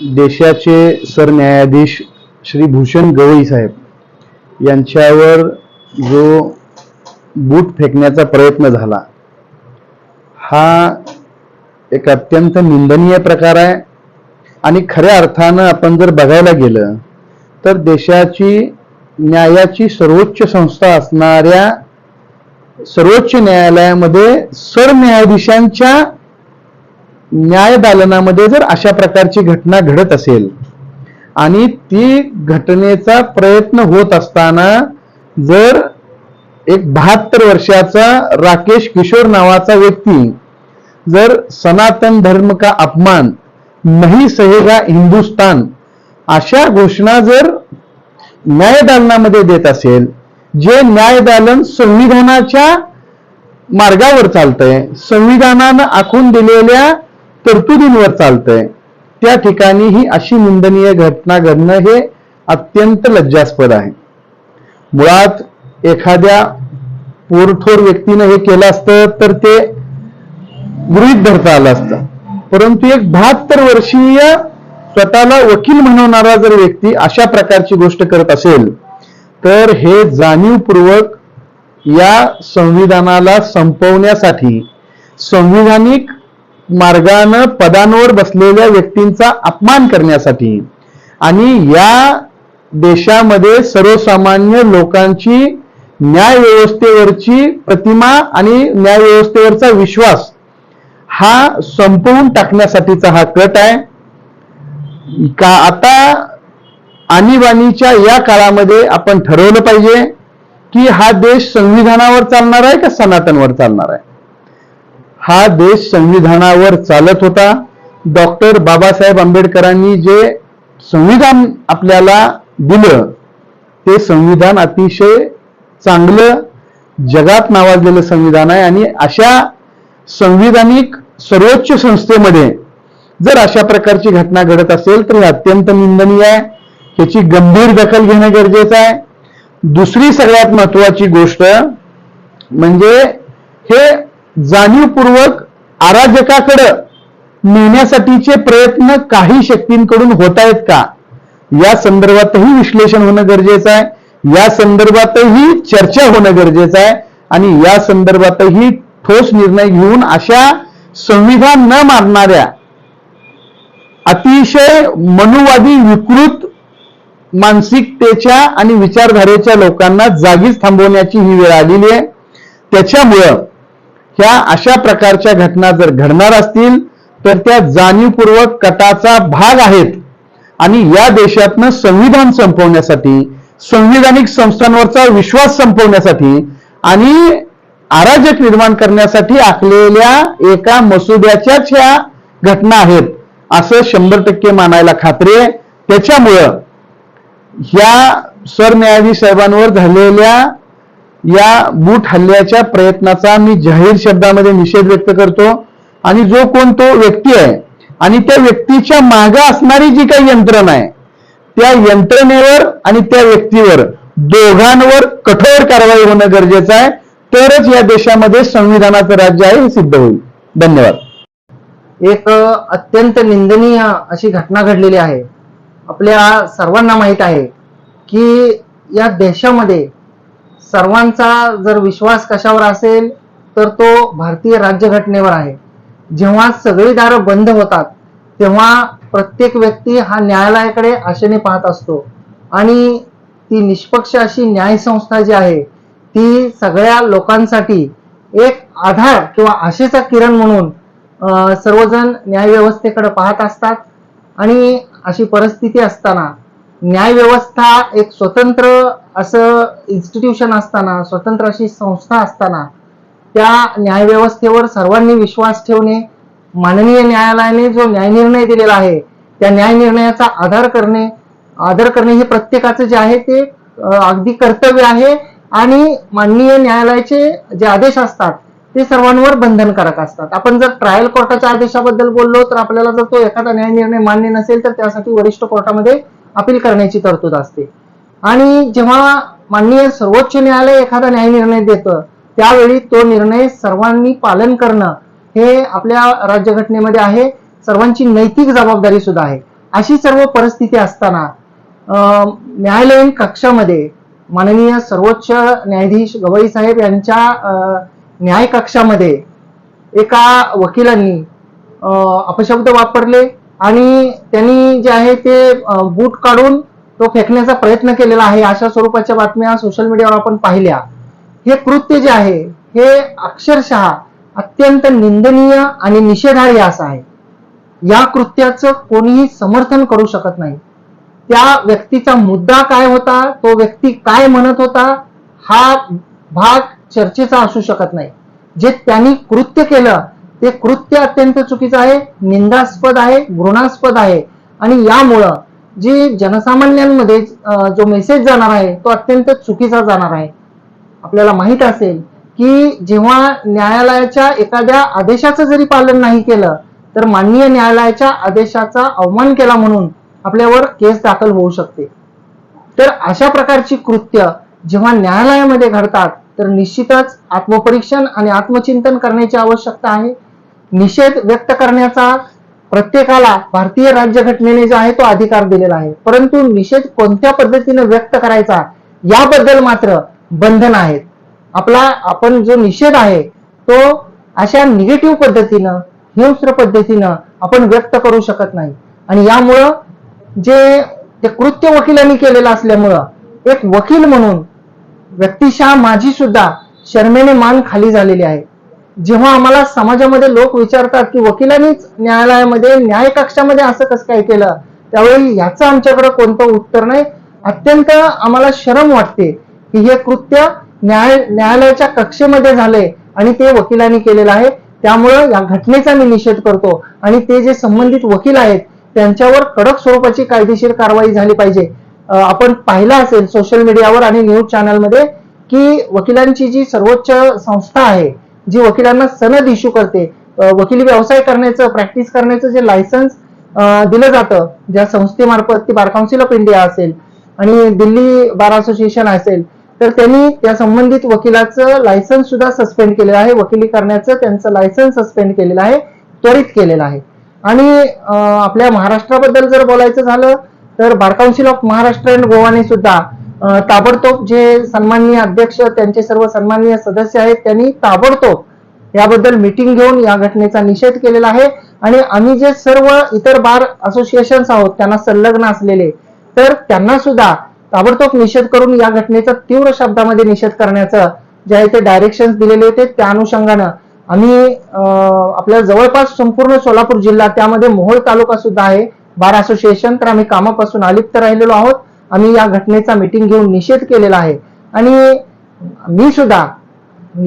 देशाचे सरन्यायाधीश श्री भूषण गवई साहेब यांच्यावर जो बूट फेकण्याचा प्रयत्न झाला हा एक अत्यंत निंदनीय प्रकार आहे. आणि खऱ्या अर्थानं आपण जर बघायला गेलं तर देशाची न्यायाची सर्वोच्च संस्था असणाऱ्या सर्वोच्च न्यायालयामध्ये सरन्यायाधीशांच्या न्यायदालनामध्ये जर अशा प्रकारची घटना घडत असेल आणि ती घटनेचा प्रयत्न होत असताना जर एक बहात्तर वर्षाचा राकेश किशोर नावाचा व्यक्ती जर सनातन धर्म का अपमान नाही सहेगा हिंदुस्तान अशा घोषणा जर न्यायदालनामध्ये देत असेल जे न्यायदालन संविधानाच्या मार्गावर चालतंय संविधानानं आखून दिलेल्या तरतुदींवर चालतंय. त्या ठिकाणी ही अशी निंदनीय घटना घडणं हे अत्यंत लज्जास्पद आहे. मुळात एखाद्या पोरठोर व्यक्तीनं हे केलं असतं तर ते गृहित धरता आलं असतं. परंतु एक बहात्तर वर्षीय स्वतःला वकील म्हणवणारा जर व्यक्ती अशा प्रकारची गोष्ट करत असेल तर हे जाणीवपूर्वक या संविधानाला संपवण्यासाठी संविधानिक मार्गानं पदांवर बसलेल्या व्यक्तींचा अपमान करण्यासाठी. आणि या देशामध्ये सर्वसामान्य लोकांची न्याय व्यवस्थेवरची प्रतिमा आणि न्याय व्यवस्थेवरचा विश्वास हा संपवून टाकण्यासाठीचा हा कट आहे. का आता आणीबाणीच्या या काळामध्ये आपण ठरवलं पाहिजे की हा देश संविधानावर चालणार आहे का सनातनवर चालणार आहे? हा देश संविधानावर चालत होता. डॉक्टर बाबासाहेब आंबेडकरांनी जे संविधान आपल्याला दिलं ते संविधान अतिशय चांगलं जगात नावाजलेलं संविधान आहे आणि अशा संविधानिक सर्वोच्च संस्थेमध्ये जर अशा प्रकारची घटना घडत असेल तर हे अत्यंत निंदनीय आहे. ह्याची गंभीर दखल घेणं गरजेचं आहे. दुसरी सगळ्यात महत्वाची गोष्ट म्हणजे हे जाणीवपूर्वक अराजकाकडं नेण्यासाठीचे प्रयत्न काही शक्तींकडून होत आहेत का? या संदर्भातही विश्लेषण होणं गरजेचं आहे. या संदर्भातही चर्चा होणं गरजेचं आहे. आणि या संदर्भातही ठोस निर्णय घेऊन अशा संविधान न मानणाऱ्या अतिशय मनुवादी विकृत मानसिकतेच्या आणि विचारधारेच्या लोकांना जागीच थांबवण्याची ही वेळ आलेली आहे. त्याच्यामुळं ह्या अशा प्रकारच्या घटना जर घडणार असतील तर त्या जाणीवपूर्वक कटाचा भाग आहेत. आणि या देशातनं संविधान संपवण्यासाठी संविधानिक संस्थांवरचा विश्वास संपवण्यासाठी आणि अराजक निर्माण करण्यासाठी आखलेल्या एका मसुद्याच्याच ह्या घटना आहेत असं शंभर टक्के मानायला खात्री आहे. त्याच्यामुळं ह्या सरन्यायाधीश साहेबांवर झालेल्या या बूट हल्ल्याच्या प्रयत्नाचा मी जाहीर शब्दामध्ये निषेध व्यक्त करतो. आणि जो कोण तो व्यक्ती आहे आणि त्या व्यक्तीच्या मागे असणारी जी काही यंत्रणा आहे त्या यंत्रणेवर आणि त्या व्यक्तीवर दोघांवर कठोर कारवाई होणं गरजेचं आहे. तरच या देशामध्ये संविधानाचं राज्य आहे हे सिद्ध होईल. धन्यवाद. एक अत्यंत निंदनीय अशी घटना घडलेली आहे. आपल्या सर्वांना माहीत आहे की या देशामध्ये सर्वांचा जर विश्वास कशावर असेल तर तो भारतीय राज्यघटनेवर आहे. जेव्हा सगळी दारं बंद होतात तेव्हा प्रत्येक व्यक्ती हा न्यायालयाकडे आशेने पाहत असतो. आणि ती निष्पक्ष अशी न्यायसंस्था जी आहे ती सगळ्या लोकांसाठी एक आधार किंवा आशेचा किरण म्हणून सर्वजण न्यायव्यवस्थेकडे पाहत असतात. आणि अशी परिस्थिती असताना न्यायव्यवस्था एक स्वतंत्र असं इन्स्टिट्यूशन असताना स्वतंत्र अशी संस्था असताना त्या न्यायव्यवस्थेवर सर्वांनी विश्वास ठेवणे माननीय न्यायालयाने जो न्यायनिर्णय दिलेला आहे त्या न्यायनिर्णयाचा आधार करणे आदर करणे हे प्रत्येकाचं जे आहे ते अगदी कर्तव्य आहे आणि माननीय न्यायालयाचे जे आदेश असतात ते सर्वांवर बंधनकारक असतात. आपण जर ट्रायल कोर्टाच्या आदेशाबद्दल बोललो तर आपल्याला जर तो एखादा न्यायनिर्णय मान्य नसेल तर त्यासाठी वरिष्ठ कोर्टामध्ये अपील करण्याची तरतूद असते. आणि जेव्हा माननीय सर्वोच्च न्यायालय एखादा न्याय निर्णय देतं त्यावेळी तो निर्णय सर्वांनी पालन करणं हे आपल्या राज्यघटनेमध्ये आहे. सर्वांची नैतिक जबाबदारी सुद्धा आहे. अशी सर्व परिस्थिती असताना अं, न्यायालयीन कक्षामध्ये माननीय सर्वोच्च न्यायाधीश गवई साहेब यांच्या अं, न्याय कक्षामध्ये एका वकिलांनी अपशब्द वापरले. आणि त्यांनी जे आहे ते बूट काढून तो फेकण्याचा प्रयत्न केलेला आहे. अशा स्वरूपाच्या बातम्या सोशल मीडियावर आपण पाहिल्या. हे कृत्य जे आहे हे अक्षरशः अत्यंत निंदनीय आणि निषेधार्ह असं आहे. या कृत्याचं कोणीही समर्थन करू शकत नाही. त्या व्यक्तीचा मुद्दा काय होता तो व्यक्ती काय म्हणत होता हा भाग चर्चेचा असू शकत नाही. जे त्यांनी कृत्य केलं ते कृत्य अत्यंत चुकीचं आहे निंदास्पद आहे घृणास्पद आहे. आणि यामुळं जी जनसामान्यांमध्ये जो मेसेज जाणार आहे तो अत्यंत चुकीचा जाणार आहे. आपल्याला माहीत असेल की जेव्हा न्यायालयाच्या एखाद्या आदेशाचं जरी पालन नाही केलं तर माननीय न्यायालयाच्या आदेशाचा अवमान केला म्हणून आपल्यावर केस दाखल होऊ शकते. तर अशा प्रकारची कृत्य जेव्हा न्यायालयामध्ये घडतात तर निश्चितच आत्मपरीक्षण आणि आत्मचिंतन करण्याची आवश्यकता आहे. निषेध व्यक्त करण्याचा प्रत्येकाला भारतीय राज्यघटनेने जो आहे तो अधिकार दिलेला आहे. परंतु निषेध कोणत्या पद्धतीने व्यक्त करायचा याबद्दल मात्र बंधन आहेत. आपला आपण जो निषेध आहे तो अशा निगेटिव्ह पद्धतीनं हिंस्र पद्धतीनं आपण व्यक्त करू शकत नाही. आणि यामुळं जे ते कृत्य वकिलांनी केलेलं असल्यामुळं एक वकील म्हणून व्यक्तिशः माझी सुद्धा शर्मेने मान खाली झालेली आहे. जेव्हा आम्हाला समाजामध्ये लोक विचारतात की वकिलांनीच न्यायालयामध्ये न्याय कक्षामध्ये असं कसं काय केलं त्यावेळी याचं आमच्याकडे कोणतं उत्तर नाही. अत्यंत आम्हाला शरम वाटते की हे कृत्य न्याय न्यायालयाच्या कक्षेमध्ये झालंय आणि ते वकिलांनी केलेलं आहे. त्यामुळं या घटनेचा मी निषेध करतो आणि ते जे संबंधित वकील आहेत त्यांच्यावर कडक स्वरूपाची कायदेशीर कारवाई झाली पाहिजे. आपण पाहिलं असेल सोशल मीडियावर आणि न्यूज चॅनलमध्ये की वकिलांची जी सर्वोच्च संस्था आहे जी वकिलांना सनद इश्यू करते वकिली व्यवसाय करण्याचं प्रॅक्टिस करण्याचं जे लायसन्स दिलं जातं ज्या संस्थेमार्फत ती बार काउन्सिल ऑफ इंडिया असेल आणि दिल्ली बार असोसिएशन असेल तर त्यांनी त्या संबंधित वकिलाचं लायसन्स सुद्धा सस्पेंड केलेलं आहे. वकिली करण्याचं त्यांचं लायसन्स सस्पेंड केलेलं आहे त्वरित केलेलं आहे. आणि आपल्या महाराष्ट्राबद्दल जर बोलायचं झालं तर bar council of Maharashtra and गोवाने सुद्धा ताबडतोब जे सन्माननीय अध्यक्ष त्यांचे सर्व सन्माननीय सदस्य आहेत त्यांनी ताबडतोब याबद्दल मिटिंग घेऊन या घटनेचा निषेध केलेला आहे. आणि आम्ही जे सर्व इतर बार असोसिएशन्स आहोत त्यांना संलग्न असलेले तर त्यांना सुद्धा ताबडतोब निषेध करून या घटनेचा तीव्र शब्दामध्ये निषेध करण्याचं जे आहे ते डायरेक्शन दिलेले होते त्या अनुषंगानं आम्ही अं, आपल्या जवळपास संपूर्ण सोलापूर जिल्हा त्यामध्ये मोहोळ तालुका सुद्धा आहे. बार असोसिएशन तर आम्ही कामापासून अलिप्त राहिलेलो आहोत. आम्ही या घटनेचा मिटिंग घेऊन निषेध केलेला आहे. आणि मी सुद्धा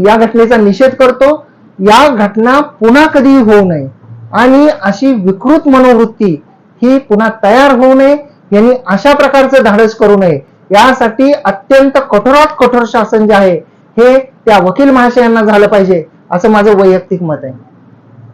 या घटनेचा निषेध करतो. या घटना पुन्हा कधीही होऊ नये. आणि अशी विकृत मनोवृत्ती ही पुन्हा तयार होऊ नये. यांनी अशा प्रकारचं धाडस करू नये. यासाठी अत्यंत कठोरात कठोर शासन जे आहे हे त्या वकील महाशयांना झालं पाहिजे असं माझं वैयक्तिक मत आहे.